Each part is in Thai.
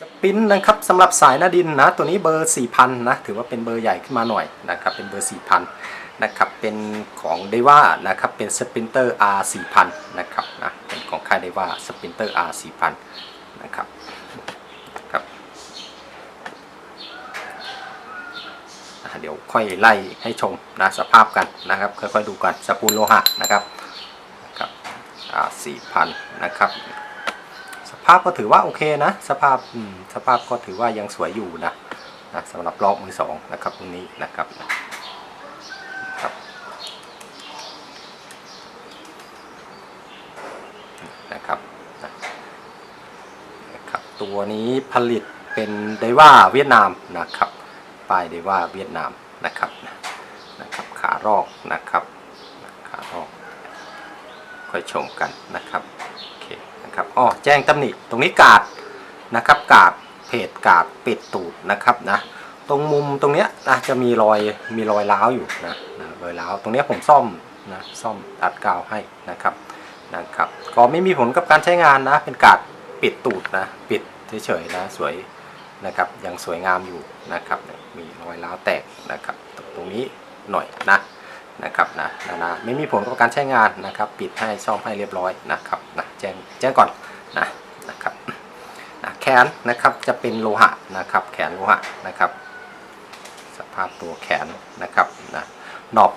สปินนะครับสำหรับสายหน้าดินนะตัวนี้เบอร์4,000นะถือว่าเป็นเบอร์ใหญ่ขึ้นมาหน่อยนะครับเป็นเบอร์4,000นะครับเป็นของเดว่านะครับเป็นสปินเตอร์ R 4,000นะครับนะเป็นของค่ายเดว่าสปินเตอร์ R 4,000นะครับครับเดี๋ยวค่อยไล่ให้ชมนะสภาพกันนะครับค่อยๆดูกันสปูนโลหะนะครับนะครับ R 4,000นะครับ ภาพก็ถือว่าโอเคนะ สภาพสภาพก็ถือว่ายังสวยอยู่นะนะสำหรับรอบมือสองนะครับตรงนี้นะครับนะครับนะครับนะครับ ตัวนี้ผลิตเป็นไดว่าเวียดนามนะครับป้ายไดว่าเวียดนามนะครับนะครับขารอกนะครับขารอกค่อยชมกันนะครับโอเค นะครับอ๋อแจ้งตำหนิตรงนี้กาดนะครับกาดเพจกาดปิดตูดนะครับนะตรงมุมตรงเนี้ยนะจะมีรอยมีรอยร้าวอยู่นะนะรอยร้าวตรงเนี้ยผมซ่อมนะซ่อมตัดกาวให้นะครับนะครับก็ไม่มีผลกับการใช้งานนะ เป็นกาดปิดตูดนะปิดเฉยๆนะสวยนะครับยังสวยงามอยู่นะครับมีรอยร้าวแตกนะครับตรงตรงนี้หน่อยนะนะครับนะนะนะไม่มีผลกับการใช้งานนะครับ ปิดให้ซ่อมให้เรียบร้อยนะครับนะ จ้งแจ้งก่อนนะนะครับนะแขนนะครับจะเป็นโลหะนะครับแขนโลหะนะครับ สภาพตัวแขนนะครับนะหนอบ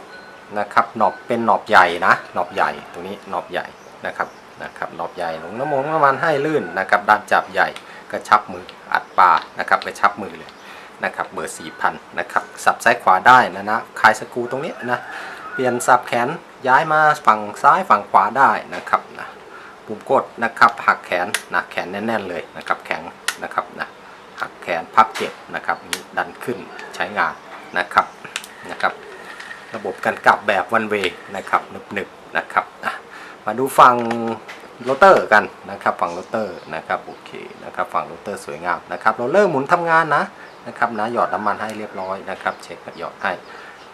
นะครับหนอบเป็นหนอบใหญ่นะหนอบใหญ่ตรงนี้หนอบใหญ่นะครับนะครับหนอบใหญ่ลงน้ำมันน้ำมันให้ลื่นนะครับด้านจับใหญ่กระชับมืออัดปลานะครับกระชับมือเลยนะครับเบอร์4,000นนะครับสับซ้ายขวาได้นะนะคลายสกูตรงนี้นะเปลี่ยนสับแขนย้ายมาฝั่งซ้ายฝั่งขวาได้นะครับนะ ปุ่มกดนะครับหักแขนนะแขนแน่นๆเลยนะครับแข็งนะครับนะหักแขนพับเก็บนะครับนี้ดันขึ้นใช้งานนะครับนะครับ ระบบการกลับแบบวันเวนะครับหนึบๆนะครับมาดูฝั่งโรเตอร์กันนะครับฝั่งโรเตอร์นะครับโอเคนะครับฝั่งโรเตอร์สวยงามนะครับโรเลอร์หมุนทำงานนะนะครับนะหยอดน้ำมันให้เรียบร้อยนะครับ เช็คหยอดให้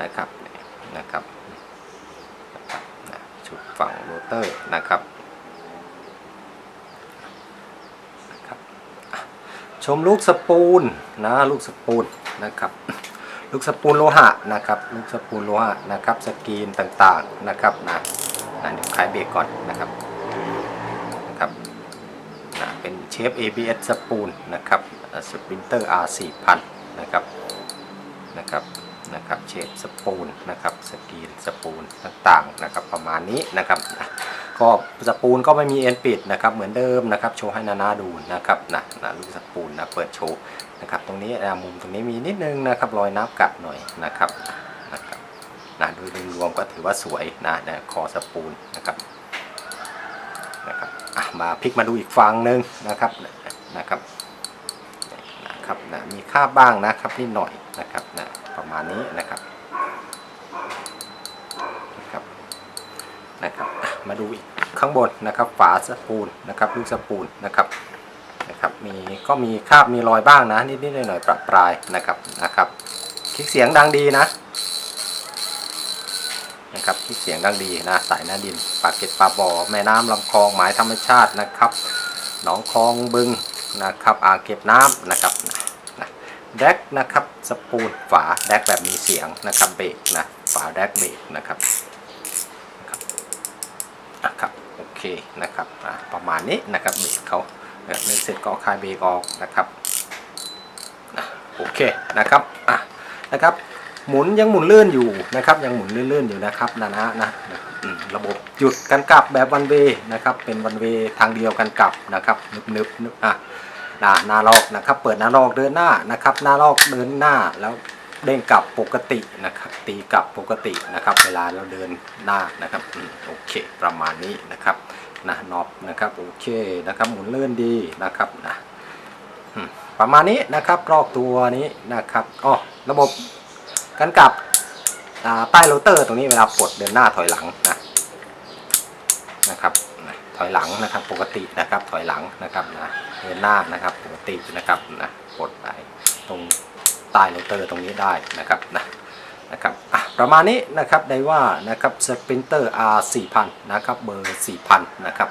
นะครับนะครับชุดฝั่งโรเตอร์นะครับอะ ชมลูกสปูนนะลูกสปูนนะครับ ลูกสปูนโลหะนะครับ ลูกสปูนโลหะนะครับ สกรีนต่างๆนะครับนะนะเดี๋ยวคลายเบรกก่อนนะครับนะครับนะเป็นเชฟ ABS สปูนนะครับสปรินเตอร์ R 4000นะครับนะครับนะครับเชฟสปูนนะครับสกรีนสปูนต่างๆนะครับประมาณนี้นะครับ ก็สปูนก็ไม่มีเอ็นปิดนะครับเหมือนเดิมนะครับโชว์ให้นานาดูนะครับนะนะลูกสปูนนะเปิดโชว์นะครับตรงนี้มุมตรงนี้มีนิดนึงนะครับรอยน้ำกัดหน่อยนะครับนะครับนะโดยรวมก็ถือว่าสวยนะนะคอสปูนนะครับนะครับมาพลิกมาดูอีกฝั่งหนึ่งนะครับนะครับนะครับนะมีค่าบบ้างนะครับนิดหน่อยนะครับนะประมาณนี้นะครับนะครับอะ มาดูอีกข้างบนนะครับ ฝาสปูนนะครับลูกสปูนนะครับนะครับมีก็มีคราบมีรอยบ้างนะนิดนิดหน่อยๆประปรายนะครับนะครับ คลิกเสียงดังดีนะนะครับที่เสียงดังดีนะสายหน้าดินปากเก็ดปลาบ่อแม่น้ำลำคลองหมายธรรมชาตินะครับหนองคลองบึงนะครับอ่างเก็บน้ำนะครับนะแดกนะครับสปูนฝาแดกแบบมีเสียงนะครับเบรกนะฝาแดกเบรกนะครับนะครับโอ เคนะครับประมาณนี้นะครับเบรกเขาเนี่ยเล่นเสร็จก็คลายเบรกออกนะครับโอเคนะครับอะนะครับหมุนยังหมุนลื่นอยู่นะครับ ยังหมุนลื่นๆอยู่นะครับนะนะนะระบบหยุดกันกลับแบบวันเวนะครับเป็นวันเวทางเดียวกันกลับนะครับนึบนึบนึบอะหน้านาลอกนะครับ เปิดหน้าลอกเดินหน้านะครับ หน้าลอกเดินหน้าแล้วเด้งกลับปกตินะครับ ตีกลับปกตินะครับ เวลาเราเดินหน้านะครับโอเค ประมาณนี้นะครับ นะนอบนะครับโอเคนะครับหมุนเลื่อนดีนะครับนะประมาณนี้นะครับลอกตัวนี้นะครับอ๋อระบบกันกลับอ่าใต้โรเตอร์ตรงนี้เวลาปลดเดินหน้าถอยหลังนะนะครับถอยหลังนะครับ ปกตินะครับถอยหลังนะครับนะเดินหน้านะครับปกตินะครับนะปลดไปตรงใต้โรเตอร์ตรงนี้ได้นะครับนะนะครับอะ ประมาณนี้นะครับได้ว่านะครับสปรินเตอร์ R 4000นะครับเบอร์ 4000นะครับ